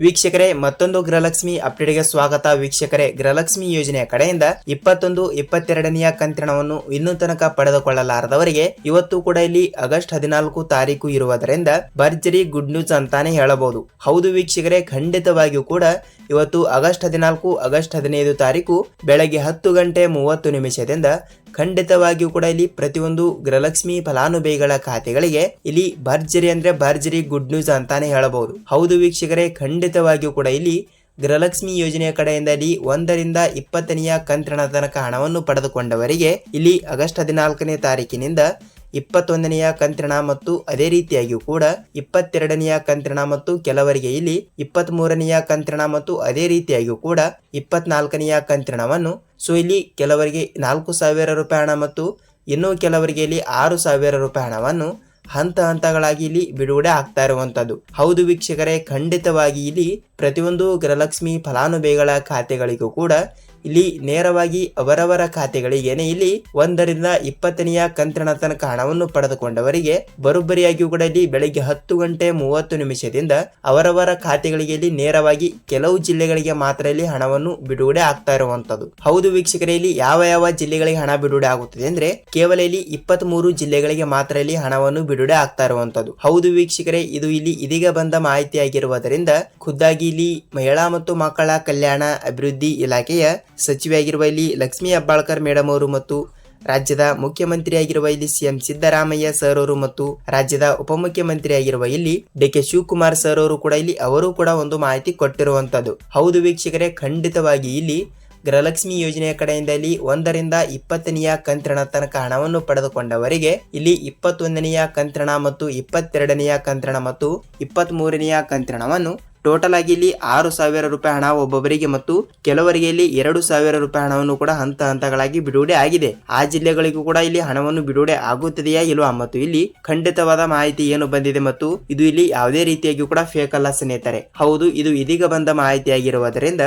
ವೀಕ್ಷಕರೇ, ಮತ್ತೊಂದು ಗೃಹಲಕ್ಷ್ಮಿ ಅಪ್ಡೇಟ್ಗೆ ಸ್ವಾಗತ. ವೀಕ್ಷಕರೇ, ಗೃಹಲಕ್ಷ್ಮಿ ಯೋಜನೆಯ ಕಡೆಯಿಂದ ಇಪ್ಪತ್ತೊಂದು, ಇಪ್ಪತ್ತೆರಡನೆಯ ಕಂತಿನವನ್ನು ಇನ್ನೂ ತನಕ ಪಡೆದುಕೊಳ್ಳಲಾರದವರಿಗೆ ಇವತ್ತು ಕೂಡ ಇಲ್ಲಿ ಆಗಸ್ಟ್ ಹದಿನಾಲ್ಕು ತಾರೀಕು ಇರುವುದರಿಂದ ಭರ್ಜರಿ ಗುಡ್ ನ್ಯೂಸ್ ಅಂತಾನೆ ಹೇಳಬಹುದು. ಹೌದು ವೀಕ್ಷಕರೇ, ಖಂಡಿತವಾಗಿಯೂ ಕೂಡ ಇವತ್ತು ಆಗಸ್ಟ್ ಹದಿನಾಲ್ಕು, ಆಗಸ್ಟ್ ಹದಿನೈದು ತಾರೀಕು ಬೆಳಗ್ಗೆ ಹತ್ತು ಗಂಟೆ ಮೂವತ್ತು ನಿಮಿಷದಿಂದ ಖಂಡಿತವಾಗಿಯೂ ಕೂಡ ಇಲ್ಲಿ ಪ್ರತಿಯೊಂದು ಗೃಹಲಕ್ಷ್ಮಿ ಫಲಾನುಭವಿಗಳ ಖಾತೆಗಳಿಗೆ ಇಲ್ಲಿ ಭರ್ಜರಿ ಅಂದ್ರೆ ಭರ್ಜರಿ ಗುಡ್ ನ್ಯೂಸ್ ಅಂತಾನೆ ಹೇಳಬಹುದು. ಹೌದು ವೀಕ್ಷಕರೇ, ಖಂಡಿತವಾಗಿಯೂ ಕೂಡ ಇಲ್ಲಿ ಗೃಹಲಕ್ಷ್ಮಿ ಯೋಜನೆಯ ಕಡೆಯಿಂದ ಇಲ್ಲಿ ಒಂದರಿಂದ ಇಪ್ಪತ್ತನೆಯ ಕಂತಿನ ತನಕ ಹಣವನ್ನು ಪಡೆದುಕೊಂಡವರಿಗೆ ಇಲ್ಲಿ ಆಗಸ್ಟ್ ಹದಿನಾಲ್ಕನೇ ತಾರೀಕಿನಿಂದ ಇಪ್ಪತ್ತೊಂದನೆಯ ಕಂತ್ರಣ ಮತ್ತು ಅದೇ ರೀತಿಯಾಗಿಯೂ ಕೂಡ ಇಪ್ಪತ್ತೆರಡನೆಯ ಕಂತ್ರಣ ಮತ್ತು ಕೆಲವರಿಗೆ ಇಲ್ಲಿ ಇಪ್ಪತ್ತ್ ಮೂರನೆಯ ಕಂತಿನ ಮತ್ತು ಅದೇ ರೀತಿಯಾಗಿಯೂ ಕೂಡ ಇಪ್ಪತ್ನಾಲ್ಕನೆಯ ಕಂತ್ರಣವನ್ನು. ಸೊ ಇಲ್ಲಿ ಕೆಲವರಿಗೆ ನಾಲ್ಕು ಸಾವಿರ ರೂಪಾಯಿ ಹಣ ಮತ್ತು ಇನ್ನೂ ಕೆಲವರಿಗೆ ಇಲ್ಲಿ ಆರು ಸಾವಿರ ರೂಪಾಯಿ ಹಣವನ್ನು ಹಂತ ಹಂತಗಳಾಗಿ ಇಲ್ಲಿ ಬಿಡುಗಡೆ ಆಗ್ತಾ ಇರುವಂತದ್ದು. ಹೌದು ವೀಕ್ಷಕರೇ, ಖಂಡಿತವಾಗಿ ಇಲ್ಲಿ ಪ್ರತಿಯೊಂದು ಗೃಹಲಕ್ಷ್ಮಿ ಫಲಾನುಭವಿಗಳ ಖಾತೆಗಳಿಗೂ ಕೂಡ ಇಲ್ಲಿ ನೇರವಾಗಿ ಅವರವರ ಖಾತೆಗಳಿಗೆನೆ, ಇಲ್ಲಿ ಒಂದರಿಂದ ಇಪ್ಪತ್ತನೆಯ ಕಂತಿನ ತನಕ ಹಣವನ್ನು ಪಡೆದುಕೊಂಡವರಿಗೆ ಬರೋಬ್ಬರಿಯಾಗಿಯೂ ಕೂಡ ಇಲ್ಲಿ ಬೆಳಿಗ್ಗೆ ಹತ್ತು ಗಂಟೆ ಮೂವತ್ತು ನಿಮಿಷದಿಂದ ಅವರವರ ಖಾತೆಗಳಿಗೆ ಇಲ್ಲಿ ನೇರವಾಗಿ ಕೆಲವು ಜಿಲ್ಲೆಗಳಿಗೆ ಮಾತ್ರ ಇಲ್ಲಿ ಹಣವನ್ನು ಬಿಡುಗಡೆ ಆಗ್ತಾ ಇರುವಂತದ್ದು ಹೌದು ವೀಕ್ಷಕರೇ, ಇಲ್ಲಿ ಯಾವ ಯಾವ ಜಿಲ್ಲೆಗಳಿಗೆ ಹಣ ಬಿಡುಗಡೆ ಆಗುತ್ತದೆ ಅಂದ್ರೆ ಕೇವಲ ಇಲ್ಲಿ ಇಪ್ಪತ್ತ್ ಮೂರು ಜಿಲ್ಲೆಗಳಿಗೆ ಮಾತ್ರ ಇಲ್ಲಿ ಹಣವನ್ನು ಬಿಡುಗಡೆ ಆಗ್ತಾ ಇರುವಂತದ್ದು ಹೌದು ವೀಕ್ಷಕರೇ, ಇದು ಇಲ್ಲಿ ಇದೀಗ ಬಂದ ಮಾಹಿತಿಯಾಗಿರುವುದರಿಂದ ಖುದ್ದಾಗಿ ಇಲ್ಲಿ ಮಹಿಳಾ ಮತ್ತು ಮಕ್ಕಳ ಕಲ್ಯಾಣ ಅಭಿವೃದ್ಧಿ ಇಲಾಖೆಯ ಸಚಿವೆಯಾಗಿರುವ ಇಲ್ಲಿ ಲಕ್ಷ್ಮೀ ಹೆಬ್ಬಾಳ್ಕರ್ ಮೇಡಮ್ ಅವರು ಮತ್ತು ರಾಜ್ಯದ ಮುಖ್ಯಮಂತ್ರಿಯಾಗಿರುವ ಇಲ್ಲಿ ಸಿಎಂ ಸಿದ್ದರಾಮಯ್ಯ ಸರ್ ಅವರು ಮತ್ತು ರಾಜ್ಯದ ಉಪಮುಖ್ಯಮಂತ್ರಿಯಾಗಿರುವ ಇಲ್ಲಿ ಡಿ ಕೆ ಶಿವಕುಮಾರ್ ಸರ್ ಅವರು ಕೂಡ ಇಲ್ಲಿ ಅವರು ಕೂಡ ಒಂದು ಮಾಹಿತಿ ಕೊಟ್ಟಿರುವಂತದ್ದು. ಹೌದು ವೀಕ್ಷಕರೇ, ಖಂಡಿತವಾಗಿ ಇಲ್ಲಿ ಗೃಹಲಕ್ಷ್ಮಿ ಯೋಜನೆಯ ಕಡೆಯಿಂದ ಇಲ್ಲಿ ಒಂದರಿಂದ ಇಪ್ಪತ್ತನೆಯ ಕಂತ್ರಣ ತನಕ ಹಣವನ್ನು ಪಡೆದುಕೊಂಡವರಿಗೆ ಇಲ್ಲಿ ಇಪ್ಪತ್ತೊಂದನೆಯ ಕಂತ್ರಣ ಮತ್ತು ಇಪ್ಪತ್ತೆರಡನೆಯ ಕಂತ್ರಣ ಮತ್ತು ಇಪ್ಪತ್ತ್ ಮೂರನೆಯ ಕಂತಿನವನ್ನು ಟೋಟಲ್ ಆಗಿ ಇಲ್ಲಿ ಆರು ಸಾವಿರ ರೂಪಾಯಿ ಹಣ ಒಬ್ಬೊಬ್ಬರಿಗೆ ಮತ್ತು ಕೆಲವರಿಗೆ ಇಲ್ಲಿ ಎರಡು ಸಾವಿರ ರೂಪಾಯಿ ಹಣವನ್ನು ಕೂಡ ಹಂತ ಹಂತಗಳಾಗಿ ಬಿಡುಗಡೆ ಆಗಿದೆ. ಆ ಜಿಲ್ಲೆಗಳಿಗೂ ಕೂಡ ಇಲ್ಲಿ ಹಣವನ್ನು ಬಿಡುಗಡೆ ಆಗುತ್ತದೆಯಾ ಇಲ್ವಾ ಮತ್ತು ಇಲ್ಲಿ ಖಂಡಿತವಾದ ಮಾಹಿತಿ ಏನು ಬಂದಿದೆ ಮತ್ತು ಇದು ಇಲ್ಲಿ ಯಾವುದೇ ರೀತಿಯಾಗಿ ಕೂಡ ಫೇಕ್ ಅಲ್ಲ ಸ್ನೇಹಿತರೆ. ಹೌದು, ಇದು ಇದೀಗ ಬಂದ ಮಾಹಿತಿಯಾಗಿರುವುದರಿಂದ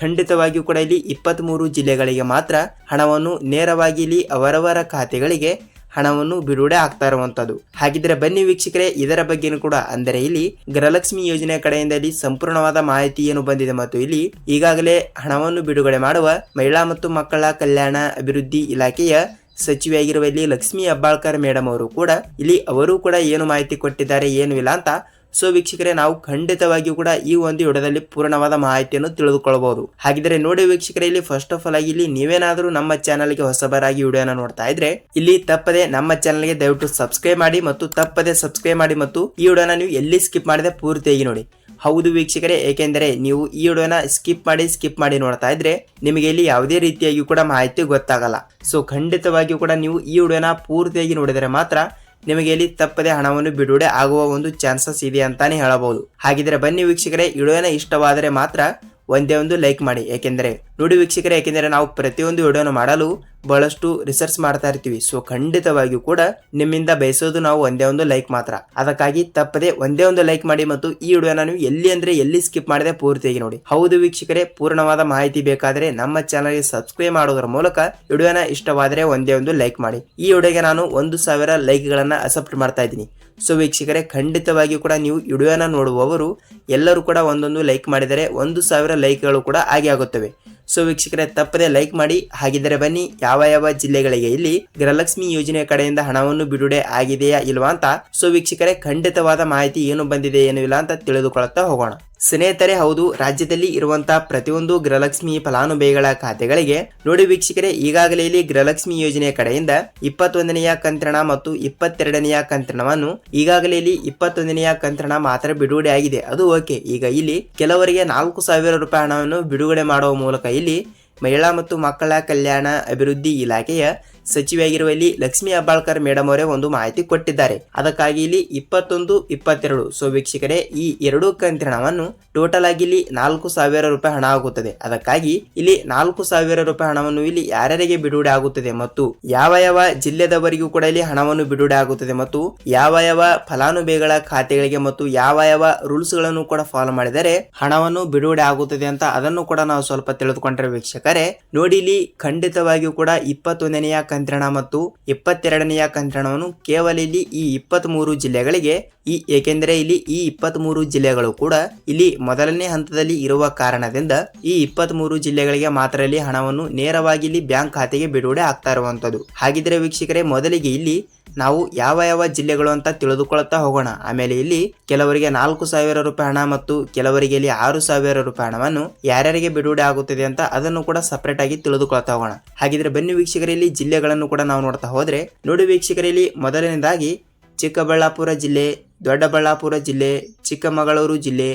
ಖಂಡಿತವಾಗಿಯೂ ಕೂಡ ಇಲ್ಲಿ ಇಪ್ಪತ್ತ್ ಜಿಲ್ಲೆಗಳಿಗೆ ಮಾತ್ರ ಹಣವನ್ನು ನೇರವಾಗಿ ಇಲ್ಲಿ ಅವರವರ ಖಾತೆಗಳಿಗೆ ಹಣವನ್ನು ಬಿಡುಗಡೆ ಆಗ್ತಾ ಇರುವಂತದ್ದು. ಹಾಗಿದ್ರೆ ಬನ್ನಿ ವೀಕ್ಷಕರೇ, ಇದರ ಬಗ್ಗೆನೂ ಕೂಡ. ಅಂದರೆ ಇಲ್ಲಿ ಗೃಹಲಕ್ಷ್ಮಿ ಯೋಜನೆ ಕಡೆಯಿಂದ ಇಲ್ಲಿ ಸಂಪೂರ್ಣವಾದ ಮಾಹಿತಿ ಏನು ಬಂದಿದೆ ಮತ್ತು ಇಲ್ಲಿ ಈಗಾಗಲೇ ಹಣವನ್ನು ಬಿಡುಗಡೆ ಮಾಡುವ ಮಹಿಳಾ ಮತ್ತು ಮಕ್ಕಳ ಕಲ್ಯಾಣ ಅಭಿವೃದ್ಧಿ ಇಲಾಖೆಯ ಸಚಿವೆಯಾಗಿರುವ ಇಲ್ಲಿ ಲಕ್ಷ್ಮೀ ಅಬ್ಬಾಳ್ಕರ್ ಮೇಡಮ್ ಅವರು ಕೂಡ, ಇಲ್ಲಿ ಅವರು ಕೂಡ ಏನು ಮಾಹಿತಿ ಕೊಟ್ಟಿದ್ದಾರೆ, ಏನು ಇಲ್ಲ ಅಂತ ಸೊ ವೀಕ್ಷಕರೇ, ನಾವು ಖಂಡಿತವಾಗಿಯೂ ಕೂಡ ಈ ಒಂದು ವಿಡಿಯೋದಲ್ಲಿ ಪೂರ್ಣವಾದ ಮಾಹಿತಿಯನ್ನು ತಿಳಿದುಕೊಳ್ಳಬಹುದು ಹಾಗಿದ್ರೆ ನೋಡಿ ವೀಕ್ಷಕರೇ, ಇಲ್ಲಿ ಫಸ್ಟ್ ಆಫ್ ಆಲ್ ಆಗಿ ಇಲ್ಲಿ ನೀವೇನಾದರೂ ನಮ್ಮ ಚಾನಲ್ಗೆ ಹೊಸಬರಾಗಿ ವಿಡಿಯೋನ ನೋಡ್ತಾ ಇದ್ರೆ, ಇಲ್ಲಿ ತಪ್ಪದೆ ನಮ್ಮ ಚಾನಲ್ಗೆ ದಯವಿಟ್ಟು ಸಬ್ಸ್ಕ್ರೈಬ್ ಮಾಡಿ ಮತ್ತು ತಪ್ಪದೆ ಸಬ್ಸ್ಕ್ರೈಬ್ ಮಾಡಿ ಮತ್ತು ಈ ವಿಡಿಯೋನ ನೀವು ಎಲ್ಲಿ ಸ್ಕಿಪ್ ಮಾಡಿದೆ ಪೂರ್ತಿಯಾಗಿ ನೋಡಿ. ಹೌದು ವೀಕ್ಷಕರೇ, ಏಕೆಂದರೆ ನೀವು ಈ ವಿಡಿಯೋನ ಸ್ಕಿಪ್ ಮಾಡಿ ಸ್ಕಿಪ್ ಮಾಡಿ ನೋಡ್ತಾ ಇದ್ರೆ ನಿಮಗೆ ಇಲ್ಲಿ ಯಾವುದೇ ರೀತಿಯಾಗಿ ಕೂಡ ಮಾಹಿತಿ ಗೊತ್ತಾಗಲ್ಲ. ಸೊ ಖಂಡಿತವಾಗಿಯೂ ಕೂಡ ನೀವು ಈ ವಿಡಿಯೋನ ಪೂರ್ತಿಯಾಗಿ ನೋಡಿದರೆ ಮಾತ್ರ ನಿಮಗೆ ಇಲ್ಲಿ ತಪ್ಪದೆ ಹಣವನ್ನು ಬಿಡುಗಡೆ ಆಗುವ ಒಂದು ಚಾನ್ಸಸ್ ಇದೆ ಅಂತಾನೆ ಹೇಳಬಹುದು. ಹಾಗಿದ್ರೆ ಬನ್ನಿ ವೀಕ್ಷಕರೇ ವಿಡಿಯೋನ ಇಷ್ಟವಾದರೆ ಮಾತ್ರ ಒಂದೇ ಒಂದು ಲೈಕ್ ಮಾಡಿ. ಏಕೆಂದರೆ ನೋಡಿ ವೀಕ್ಷಕರೇ, ಯಾಕೆಂದರೆ ನಾವು ಪ್ರತಿಯೊಂದು ವಿಡಿಯೋನ ಮಾಡಲು ಬಹಳಷ್ಟು ರಿಸರ್ಚ್ ಮಾಡ್ತಾ ಇರ್ತೀವಿ. ಸೊ ಖಂಡಿತವಾಗಿಯೂ ಕೂಡ ನಿಮ್ಮಿಂದ ಬಯಸೋದು ನಾವು ಒಂದೇ ಒಂದು ಲೈಕ್ ಮಾತ್ರ. ಅದಕ್ಕಾಗಿ ತಪ್ಪದೆ ಒಂದೇ ಒಂದು ಲೈಕ್ ಮಾಡಿ ಮತ್ತು ಈ ವಿಡಿಯೋನ ನೀವು ಎಲ್ಲಿ ಅಂದ್ರೆ ಎಲ್ಲಿ ಸ್ಕಿಪ್ ಮಾಡದೆ ಪೂರ್ತಿಯಾಗಿ ನೋಡಿ. ಹೌದು ವೀಕ್ಷಕರೇ, ಪೂರ್ಣವಾದ ಮಾಹಿತಿ ಬೇಕಾದರೆ ನಮ್ಮ ಚಾನಲ್ಗೆ ಸಬ್ಸ್ಕ್ರೈಬ್ ಮಾಡೋದ್ರ ಮೂಲಕ ವಿಡಿಯೋನ ಇಷ್ಟವಾದರೆ ಒಂದೇ ಒಂದು ಲೈಕ್ ಮಾಡಿ. ಈ ವಿಡಿಯೋಗೆ ನಾನು ಒಂದು ಸಾವಿರ ಲೈಕ್ಗಳನ್ನು ಅಕ್ಸೆಪ್ಟ್ ಮಾಡ್ತಾ ಇದ್ದೀನಿ. ಸೊ ವೀಕ್ಷಕರೇ, ಖಂಡಿತವಾಗಿಯೂ ಕೂಡ ನೀವು ವಿಡಿಯೋನ ನೋಡುವವರು ಎಲ್ಲರೂ ಕೂಡ ಒಂದೊಂದು ಲೈಕ್ ಮಾಡಿದರೆ ಒಂದು ಸಾವಿರ ಲೈಕ್ಗಳು ಕೂಡ ಆಗಿ ಆಗುತ್ತವೆ. ಸೊ ವೀಕ್ಷಕರೇ, ತಪ್ಪದೆ ಲೈಕ್ ಮಾಡಿ ಹಾಗಿದ್ದರೆ ಬನ್ನಿ, ಯಾವ ಯಾವ ಜಿಲ್ಲೆಗಳಿಗೆ ಇಲ್ಲಿ ಗೃಹಲಕ್ಷ್ಮಿ ಯೋಜನೆ ಕಡೆಯಿಂದ ಹಣವನ್ನು ಬಿಡುಗಡೆ ಆಗಿದೆಯಾ ಇಲ್ವಾ ಅಂತ. ಸೊ ವೀಕ್ಷಕರೇ, ಖಂಡಿತವಾದ ಮಾಹಿತಿ ಏನು ಬಂದಿದೆ ಏನು ಇಲ್ಲ ಅಂತ ತಿಳಿದುಕೊಳ್ಳುತ್ತಾ ಹೋಗೋಣ. ಸ್ನೇಹಿತರೆ, ಹೌದು. ರಾಜ್ಯದಲ್ಲಿ ಇರುವಂತಹ ಪ್ರತಿಯೊಂದು ಗೃಹಲಕ್ಷ್ಮಿ ಫಲಾನುಭವಿಗಳ ಖಾತೆಗಳಿಗೆ ನೋಡಿ ವೀಕ್ಷಕರೇ, ಈಗಾಗಲೇ ಇಲ್ಲಿ ಗೃಹಲಕ್ಷ್ಮಿ ಯೋಜನೆಯ ಕಡೆಯಿಂದ ಇಪ್ಪತ್ತೊಂದನೆಯ ಕಂತ್ರಣ ಮತ್ತು ಇಪ್ಪತ್ತೆರಡನೆಯ ಕಂತ್ರಣವನ್ನು ಈಗಾಗಲೇ ಇಲ್ಲಿ ಇಪ್ಪತ್ತೊಂದನೆಯ ಕಂತ್ರಣ ಮಾತ್ರ ಬಿಡುಗಡೆ ಆಗಿದೆ. ಅದು ಓಕೆ. ಈಗ ಇಲ್ಲಿ ಕೆಲವರಿಗೆ ನಾಲ್ಕು ಸಾವಿರ ರೂಪಾಯಿ ಹಣವನ್ನು ಬಿಡುಗಡೆ ಮಾಡುವ ಮೂಲಕ ಇಲ್ಲಿ ಮಹಿಳಾ ಮತ್ತು ಮಕ್ಕಳ ಕಲ್ಯಾಣ ಅಭಿವೃದ್ಧಿ ಇಲಾಖೆಯ ಸಚಿವೆಯಾಗಿರುವ ಇಲ್ಲಿ ಲಕ್ಷ್ಮೀ ಹೆಬ್ಬಾಳ್ಕರ್ ಮೇಡಮ್ ಅವರೇ ಒಂದು ಮಾಹಿತಿ ಕೊಟ್ಟಿದ್ದಾರೆ. ಅದಕ್ಕಾಗಿ ಇಲ್ಲಿ ಇಪ್ಪತ್ತೊಂದು, ಇಪ್ಪತ್ತೆರಡು. ಸೊ ವೀಕ್ಷಕರೇ, ಈ ಎರಡೂ ಕಂತಿನವನ್ನು ಟೋಟಲ್ ಆಗಿ ಇಲ್ಲಿ ನಾಲ್ಕು ಸಾವಿರ ರೂಪಾಯಿ ಹಣ ಆಗುತ್ತದೆ. ಅದಕ್ಕಾಗಿ ಇಲ್ಲಿ ನಾಲ್ಕು ಸಾವಿರ ರೂಪಾಯಿ ಹಣವನ್ನು ಇಲ್ಲಿ ಯಾರ್ಯಾರಿಗೆ ಬಿಡುಗಡೆ ಆಗುತ್ತದೆ ಮತ್ತು ಯಾವ ಯಾವ ಜಿಲ್ಲೆದವರಿಗೂ ಕೂಡ ಇಲ್ಲಿ ಹಣವನ್ನು ಬಿಡುಗಡೆ ಆಗುತ್ತದೆ ಮತ್ತು ಯಾವ ಯಾವ ಫಲಾನುಭವಿಗಳ ಖಾತೆಗಳಿಗೆ ಮತ್ತು ಯಾವ ಯಾವ ರೂಲ್ಸ್ಗಳನ್ನು ಕೂಡ ಫಾಲೋ ಮಾಡಿದರೆ ಹಣವನ್ನು ಬಿಡುಗಡೆ ಆಗುತ್ತದೆ ಅಂತ ಅದನ್ನು ಕೂಡ ನಾವು ಸ್ವಲ್ಪ ತಿಳಿದುಕೊಂಡ್ರೆ ವೀಕ್ಷಕರೇ, ನೋಡಿ ಇಲ್ಲಿ ಖಂಡಿತವಾಗಿಯೂ ಕೂಡ ಇಪ್ಪತ್ತೊಂದನೆಯ ಕಂತ್ರಣ ಮತ್ತು ಇಪ್ಪತ್ತೆರಡನೆಯ ಕಂತ್ರಣವನ್ನು ಕೇವಲ ಇಲ್ಲಿ ಈ ಇಪ್ಪತ್ತ್ ಮೂರು ಜಿಲ್ಲೆಗಳಿಗೆ, ಈ ಏಕೆಂದರೆ ಇಲ್ಲಿ ಈ ಇಪ್ಪತ್ತ್ ಮೂರು ಜಿಲ್ಲೆಗಳು ಕೂಡ ಇಲ್ಲಿ ಮೊದಲನೇ ಹಂತದಲ್ಲಿ ಇರುವ ಕಾರಣದಿಂದ ಈ ಇಪ್ಪತ್ತ್ ಮೂರು ಜಿಲ್ಲೆಗಳಿಗೆ ಮಾತ್ರ ಇಲ್ಲಿ ಹಣವನ್ನು ನೇರವಾಗಿ ಇಲ್ಲಿ ಬ್ಯಾಂಕ್ ಖಾತೆಗೆ ಬಿಡುಗಡೆ ಆಗ್ತಾ ಇರುವಂತದ್ದು. ಹಾಗಿದ್ರೆ ವೀಕ್ಷಕರೇ, ಮೊದಲಿಗೆ ಇಲ್ಲಿ ನಾವು ಯಾವ ಯಾವ ಜಿಲ್ಲೆಗಳು ಅಂತ ತಿಳಿದುಕೊಳ್ತಾ ಹೋಗೋಣ. ಆಮೇಲೆ ಇಲ್ಲಿ ಕೆಲವರಿಗೆ ನಾಲ್ಕು ಸಾವಿರ ರೂಪಾಯಿ ಹಣ ಮತ್ತು ಕೆಲವರಿಗೆ ಇಲ್ಲಿ ಆರು ಸಾವಿರ ರೂಪಾಯಿ ಹಣವನ್ನು ಯಾರ್ಯಾರಿಗೆ ಬಿಡುಗಡೆ ಆಗುತ್ತದೆ ಅಂತ ಅದನ್ನು ಕೂಡ ಸಪರೇಟ್ ಆಗಿ ತಿಳಿದುಕೊಳ್ತಾ ಹೋಗೋಣ. ಹಾಗಿದ್ರೆ ಬನ್ನಿ ವೀಕ್ಷಕರಲ್ಲಿ ಜಿಲ್ಲೆಗಳನ್ನು ಕೂಡ ನಾವು ನೋಡ್ತಾ ಹೋದ್ರೆ, ನೋಡಿ ವೀಕ್ಷಕರಲ್ಲಿ ಮೊದಲನೇದಾಗಿ ಚಿಕ್ಕಬಳ್ಳಾಪುರ ಜಿಲ್ಲೆ, ದೊಡ್ಡಬಳ್ಳಾಪುರ ಜಿಲ್ಲೆ, ಚಿಕ್ಕಮಗಳೂರು ಜಿಲ್ಲೆ,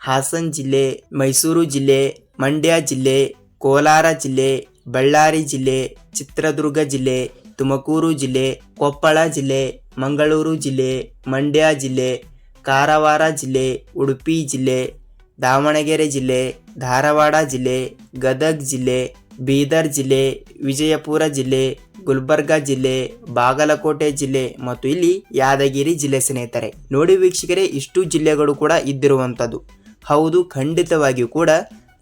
ಹಾಸನ್ ಜಿಲ್ಲೆ, ಮೈಸೂರು ಜಿಲ್ಲೆ, ಮಂಡ್ಯ ಜಿಲ್ಲೆ, ಕೋಲಾರ ಜಿಲ್ಲೆ, ಬಳ್ಳಾರಿ ಜಿಲ್ಲೆ, ಚಿತ್ರದುರ್ಗ ಜಿಲ್ಲೆ ತುಮಕೂರು ಜಿಲ್ಲೆ, ಕೊಪ್ಪಳ ಜಿಲ್ಲೆ, ಮಂಗಳೂರು ಜಿಲ್ಲೆ, ಮಂಡ್ಯ ಜಿಲ್ಲೆ, ಕಾರವಾರ ಜಿಲ್ಲೆ, ಉಡುಪಿ ಜಿಲ್ಲೆ, ದಾವಣಗೆರೆ ಜಿಲ್ಲೆ, ಧಾರವಾಡ ಜಿಲ್ಲೆ, ಗದಗ್ ಜಿಲ್ಲೆ, ಬೀದರ್ ಜಿಲ್ಲೆ, ವಿಜಯಪುರ ಜಿಲ್ಲೆ, ಗುಲ್ಬರ್ಗ ಜಿಲ್ಲೆ, ಬಾಗಲಕೋಟೆ ಜಿಲ್ಲೆ ಮತ್ತು ಇಲ್ಲಿ ಯಾದಗಿರಿ ಜಿಲ್ಲೆ ಸ್ನೇಹಿತರೆ. ನೋಡಿ ವೀಕ್ಷಕರೇ, ಇಷ್ಟು ಜಿಲ್ಲೆಗಳು ಕೂಡ ಇದ್ದಿರುವಂಥದ್ದು. ಹೌದು, ಖಂಡಿತವಾಗಿಯೂ ಕೂಡ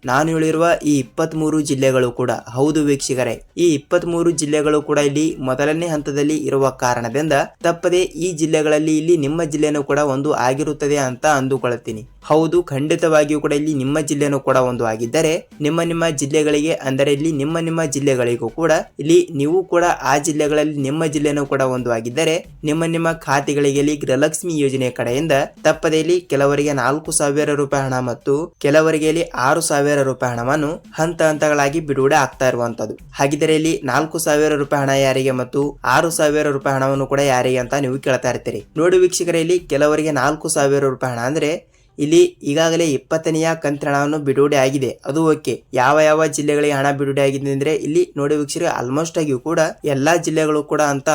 ನಾನು ಹೇಳಿರುವ ಈ ಇಪ್ಪತ್ತ್ಮೂರು ಜಿಲ್ಲೆಗಳು ಕೂಡ. ಹೌದು ವೀಕ್ಷಕರೇ, ಈ ಇಪ್ಪತ್ತ್ಮೂರು ಜಿಲ್ಲೆಗಳು ಕೂಡ ಇಲ್ಲಿ ಮೊದಲನೇ ಹಂತದಲ್ಲಿ ಇರುವ ಕಾರಣದಿಂದ ತಪ್ಪದೆ ಈ ಜಿಲ್ಲೆಗಳಲ್ಲಿ ಇಲ್ಲಿ ನಿಮ್ಮ ಜಿಲ್ಲೆನೂ ಕೂಡ ಒಂದು ಆಗಿರುತ್ತದೆ ಅಂತ ಅಂದುಕೊಳ್ಳುತ್ತೀನಿ ಹೌದು, ಖಂಡಿತವಾಗಿಯೂ ಕೂಡ ಇಲ್ಲಿ ನಿಮ್ಮ ಜಿಲ್ಲೆನೂ ಕೂಡ ಒಂದು ಆಗಿದ್ದರೆ, ನಿಮ್ಮ ನಿಮ್ಮ ಜಿಲ್ಲೆಗಳಿಗೆ, ಅಂದರೆ ಇಲ್ಲಿ ನಿಮ್ಮ ನಿಮ್ಮ ಜಿಲ್ಲೆಗಳಿಗೂ ಕೂಡ ಇಲ್ಲಿ ನೀವು ಕೂಡ ಆ ಜಿಲ್ಲೆಗಳಲ್ಲಿ ನಿಮ್ಮ ಜಿಲ್ಲೆನೂ ಕೂಡ ಒಂದು ಆಗಿದ್ದರೆ, ನಿಮ್ಮ ನಿಮ್ಮ ಖಾತೆಗಳಿಗೆ ಇಲ್ಲಿ ಗೃಹಲಕ್ಷ್ಮಿ ಯೋಜನೆ ಕಡೆಯಿಂದ ತಪ್ಪದೆ ಇಲ್ಲಿ ಕೆಲವರಿಗೆ ನಾಲ್ಕು ಸಾವಿರ ರೂಪಾಯಿ ಹಣ ಮತ್ತು ಕೆಲವರಿಗೆ ಇಲ್ಲಿ ಆರು ಸಾವಿರ ರೂಪಾಯಿ ಹಣವನ್ನು ಹಂತ ಹಂತಗಳಾಗಿ ಬಿಡುಗಡೆ ಆಗ್ತಾ ಇರುವಂತದ್ದು. ಹಾಗಿದ್ದರೆ ಇಲ್ಲಿ ನಾಲ್ಕು ಸಾವಿರ ರೂಪಾಯಿ ಹಣ ಯಾರಿಗೆ ಮತ್ತು ಆರು ಸಾವಿರ ರೂಪಾಯಿ ಹಣವನ್ನು ಕೂಡ ಯಾರಿಗೆ ಅಂತ ನೀವು ಕೇಳ್ತಾ ಇರ್ತೀರಿ. ನೋಡಿ ವೀಕ್ಷಕರಲ್ಲಿ ಕೆಲವರಿಗೆ ನಾಲ್ಕು ಸಾವಿರ ರೂಪಾಯಿ ಹಣ ಅಂದ್ರೆ ಇಲ್ಲಿ ಈಗಾಗಲೇ ಇಪ್ಪತ್ತನೆಯ ಕಂತಿನ ಹಣವನ್ನು ಬಿಡುಗಡೆ ಆಗಿದೆ. ಅದು ಓಕೆ. ಯಾವ ಯಾವ ಜಿಲ್ಲೆಗಳಿಗೆ ಹಣ ಬಿಡುಗಡೆ ಆಗಿದೆ ಅಂದ್ರೆ ಇಲ್ಲಿ ನೋಡಿ ವೀಕ್ಷಕರು ಆಲ್ಮೋಸ್ಟ್ ಆಗಿಯೂ ಕೂಡ ಎಲ್ಲಾ ಜಿಲ್ಲೆಗಳು ಕೂಡ ಅಂತ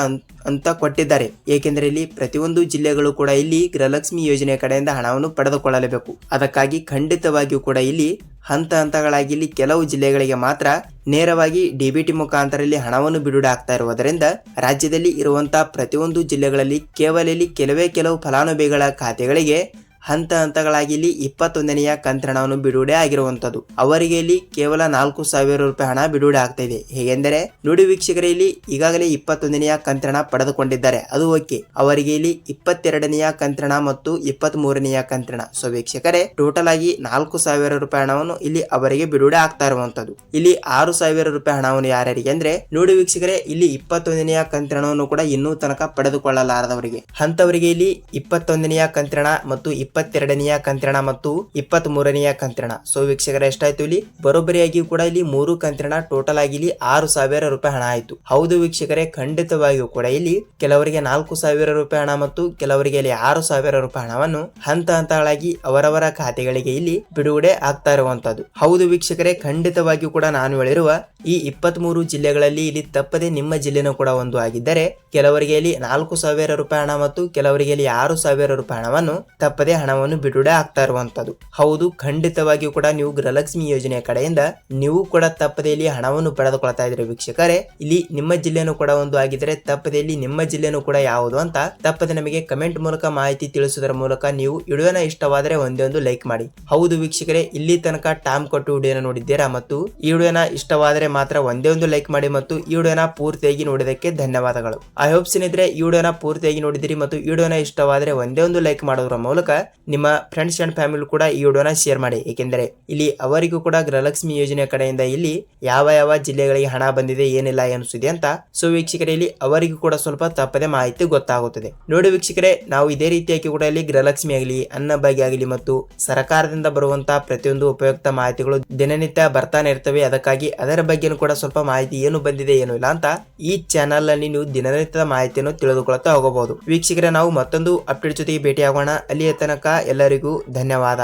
ಅಂತ ಕೊಟ್ಟಿದ್ದಾರೆ. ಏಕೆಂದರೆ ಇಲ್ಲಿ ಪ್ರತಿಯೊಂದು ಜಿಲ್ಲೆಗಳು ಕೂಡ ಇಲ್ಲಿ ಗೃಹಲಕ್ಷ್ಮಿ ಯೋಜನೆ ಕಡೆಯಿಂದ ಹಣವನ್ನು ಪಡೆದುಕೊಳ್ಳಲೇಬೇಕು. ಅದಕ್ಕಾಗಿ ಖಂಡಿತವಾಗಿಯೂ ಕೂಡ ಇಲ್ಲಿ ಹಂತ ಹಂತಗಳಾಗಿ ಇಲ್ಲಿ ಕೆಲವು ಜಿಲ್ಲೆಗಳಿಗೆ ಮಾತ್ರ ನೇರವಾಗಿ ಡಿಬಿಟಿ ಮುಖಾಂತರ ಇಲ್ಲಿ ಹಣವನ್ನು ಬಿಡುಗಡೆ ಆಗ್ತಾ ಇರುವುದರಿಂದ ರಾಜ್ಯದಲ್ಲಿ ಇರುವಂತಹ ಪ್ರತಿಯೊಂದು ಜಿಲ್ಲೆಗಳಲ್ಲಿ ಕೇವಲ ಇಲ್ಲಿ ಕೆಲವೇ ಕೆಲವು ಫಲಾನುಭವಿಗಳ ಖಾತೆಗಳಿಗೆ ಹಂತ ಹಂತಗಳಾಗಿ ಇಲ್ಲಿ ಇಪ್ಪತ್ತೊಂದನೆಯ ಕಂತ್ರಣವನ್ನು ಬಿಡುಗಡೆ ಆಗಿರುವಂತದ್ದು ಅವರಿಗೆ ಇಲ್ಲಿ ಕೇವಲ ನಾಲ್ಕು ಸಾವಿರ ರೂಪಾಯಿ ಹಣ ಬಿಡುಗಡೆ ಆಗ್ತಾ ಇದೆ. ಹೇಗೆಂದರೆ, ನುಡಿ ವೀಕ್ಷಕರೇ, ಇಲ್ಲಿ ಈಗಾಗಲೇ ಇಪ್ಪತ್ತೊಂದನೆಯ ಕಂತ್ರಣ ಪಡೆದುಕೊಂಡಿದ್ದಾರೆ. ಅದು ಓಕೆ. ಅವರಿಗೆ ಇಲ್ಲಿ ಇಪ್ಪತ್ತೆರಡನೆಯ ಕಂತ್ರಣ ಮತ್ತು ಇಪ್ಪತ್ತ್ ಮೂರನೆಯ ಕಂತ್ರಣ. ಸೊ ವೀಕ್ಷಕರೇ ಟೋಟಲ್ ಆಗಿ ನಾಲ್ಕು ಸಾವಿರ ರೂಪಾಯಿ ಹಣವನ್ನು ಇಲ್ಲಿ ಅವರಿಗೆ ಬಿಡುಗಡೆ ಆಗ್ತಾ ಇರುವಂತದ್ದು ಇಲ್ಲಿ ಆರು ಸಾವಿರ ರೂಪಾಯಿ ಹಣವನ್ನು ಯಾರ್ಯಾರಿಗೆ ಅಂದ್ರೆ, ನುಡಿ ವೀಕ್ಷಕರೇ, ಇಲ್ಲಿ ಇಪ್ಪತ್ತೊಂದನೆಯ ಕಂತ್ರಣವನ್ನು ಕೂಡ ಇನ್ನೂ ತನಕ ಪಡೆದುಕೊಳ್ಳಲಾರದವರಿಗೆ. ಹಂತವರಿಗೆ ಇಲ್ಲಿ ಇಪ್ಪತ್ತೊಂದನೆಯ ಕಂತ್ರಣ ಮತ್ತು ಇಪ್ಪತ್ತೆರಡನೆಯ ಕಂತ್ರಣ ಮತ್ತು ಇಪ್ಪತ್ತ್ ಮೂರನೆಯ ಕಂತ್ರಣ. ಸೊ ವೀಕ್ಷಕರ, ಎಷ್ಟಾಯ್ತು ಇಲ್ಲಿ? ಬರೋಬ್ಬರಿಯಾಗಿ ಕೂಡ ಇಲ್ಲಿ ಮೂರು ಕಂತ್ರಣ ಟೋಟಲ್ ಆಗಿ ಇಲ್ಲಿ ಆರು ಸಾವಿರ ರೂಪಾಯಿ ಹಣ ಆಯ್ತು. ಹೌದು ವೀಕ್ಷಕರೇ, ಖಂಡಿತವಾಗಿಯೂ ಕೂಡ ಇಲ್ಲಿ ಕೆಲವರಿಗೆ ನಾಲ್ಕು ಸಾವಿರ ರೂಪಾಯಿ ಹಣ ಮತ್ತು ಕೆಲವರಿಗೆ ಇಲ್ಲಿ ಆರು ಸಾವಿರ ರೂಪಾಯಿ ಹಣವನ್ನು ಹಂತ ಹಂತಗಳಾಗಿ ಅವರವರ ಖಾತೆಗಳಿಗೆ ಇಲ್ಲಿ ಬಿಡುಗಡೆ ಆಗ್ತಾ ಇರುವಂತದ್ದು ಹೌದು ವೀಕ್ಷಕರೇ, ಖಂಡಿತವಾಗಿಯೂ ಕೂಡ ನಾನು ಹೇಳಿರುವ ಈ ಇಪ್ಪತ್ತ್ ಮೂರು ಜಿಲ್ಲೆಗಳಲ್ಲಿ ಇಲ್ಲಿ ತಪ್ಪದೆ ನಿಮ್ಮ ಜಿಲ್ಲೆನೂ ಕೂಡ ಒಂದು ಆಗಿದ್ದರೆ, ಕೆಲವರಿಗೆ ಇಲ್ಲಿ ನಾಲ್ಕು ಸಾವಿರ ರೂಪಾಯಿ ಹಣ ಮತ್ತು ಕೆಲವರಿಗೆ ಇಲ್ಲಿ ಆರು ಸಾವಿರ ರೂಪಾಯಿ ಹಣವನ್ನು ತಪ್ಪದೆ ಹಣವನ್ನು ಬಿಡುಗಡೆ ಆಗ್ತಾ ಇರುವಂತದ್ದು ಹೌದು, ಖಂಡಿತವಾಗಿಯೂ ಕೂಡ ನೀವು ಗೃಹಲಕ್ಷ್ಮಿ ಯೋಜನೆಯ ಕಡೆಯಿಂದ ನೀವು ಕೂಡ ತಪ್ಪದೆ ಇಲ್ಲಿ ಹಣವನ್ನು ಪಡೆದುಕೊಳ್ತಾ ಇದ್ರೆ ವೀಕ್ಷಕರೇ. ಇಲ್ಲಿ ನಿಮ್ಮ ಜಿಲ್ಲೆನೂ ಕೂಡ ಒಂದು ಆಗಿದ್ರೆ ತಪ್ಪದೆ ಇಲ್ಲಿ ನಿಮ್ಮ ಜಿಲ್ಲೆನೂ ಕೂಡ ಯಾವುದು ಅಂತ ತಪ್ಪದೆ ನಮಗೆ ಕಮೆಂಟ್ ಮೂಲಕ ಮಾಹಿತಿ ತಿಳಿಸುವುದರ ಮೂಲಕ ನೀವು ವಿಡಿಯೋನ ಇಷ್ಟವಾದರೆ ಒಂದೇ ಒಂದು ಲೈಕ್ ಮಾಡಿ. ಹೌದು ವೀಕ್ಷಕರೇ, ಇಲ್ಲಿ ತನಕ ಟಾಮ್ ಕೊಟ್ಟು ವಿಡಿಯೋನ ನೋಡಿದ್ದೀರಾ ಮತ್ತು ಈ ವಿಡಿಯೋನ ಇಷ್ಟವಾದರೆ ಮಾತ್ರ ಒಂದೇ ಒಂದು ಲೈಕ್ ಮಾಡಿ ಮತ್ತು ಈ ವಿಡಿಯೋನ ಪೂರ್ತಿಯಾಗಿ ನೋಡಿದಕ್ಕೆ ಧನ್ಯವಾದಗಳು. ಐ ಹೋಪ್ ಸ್ನೇಹಿತರೆ, ಈ ವಿಡಿಯೋನ ಪೂರ್ತಿಯಾಗಿ ನೋಡಿದಿರಿ ಮತ್ತು ಈ ವಿಡಿಯೋನ ಇಷ್ಟವಾದರೆ ಒಂದೇ ಒಂದು ಲೈಕ್ ಮಾಡೋದ್ರ ಮೂಲಕ ನಿಮ್ಮ ಫ್ರೆಂಡ್ಸ್ ಅಂಡ್ ಫ್ಯಾಮಿಲಿ ಕೂಡ ಈ ವಿಡಿಯೋನ ಶೇರ್ ಮಾಡಿ. ಏಕೆಂದರೆ ಇಲ್ಲಿ ಅವರಿಗೂ ಕೂಡ ಗೃಹಲಕ್ಷ್ಮಿ ಯೋಜನೆ ಕಡೆಯಿಂದ ಇಲ್ಲಿ ಯಾವ ಯಾವ ಜಿಲ್ಲೆಗಳಿಗೆ ಹಣ ಬಂದಿದೆ, ಏನಿಲ್ಲ, ಎನಿಸಿದೆ ಅಂತ ಸೊ ವೀಕ್ಷಕರೇ ಇಲ್ಲಿ ಅವರಿಗೂ ಕೂಡ ಸ್ವಲ್ಪ ತಪ್ಪದೆ ಮಾಹಿತಿ ಗೊತ್ತಾಗುತ್ತದೆ. ನೋಡಿ ವೀಕ್ಷಕರೇ, ನಾವು ಇದೇ ರೀತಿಯಾಗಿ ಕೂಡ ಇಲ್ಲಿ ಗೃಹಲಕ್ಷ್ಮಿ ಆಗಲಿ, ಅನ್ನ ಬಗ್ಗೆ ಆಗಲಿ ಮತ್ತು ಸರ್ಕಾರದಿಂದ ಬರುವಂತಹ ಪ್ರತಿಯೊಂದು ಉಪಯುಕ್ತ ಮಾಹಿತಿಗಳು ದಿನನಿತ್ಯ ಬರ್ತಾನೆ ಇರ್ತವೆ. ಅದಕ್ಕಾಗಿ ಅದರ ಬಗ್ಗೆನೂ ಕೂಡ ಸ್ವಲ್ಪ ಮಾಹಿತಿ ಏನು ಬಂದಿದೆ, ಏನು ಇಲ್ಲ ಅಂತ ಈ ಚಾನಲ್ ಅಲ್ಲಿ ನೀವು ದಿನನಿತ್ಯದ ಮಾಹಿತಿಯನ್ನು ತಿಳಿದುಕೊಳ್ಳುತ್ತಾ ಹೋಗಬಹುದು. ವೀಕ್ಷಕರೇ, ನಾವು ಮತ್ತೊಂದು ಅಪ್ಡೇಟ್ ಜೊತೆಗೆ ಭೇಟಿ ಆಗೋಣ ಅಲ್ಲಿಯ ತನಕ ಎಲ್ಲರಿಗೂ ಧನ್ಯವಾದ.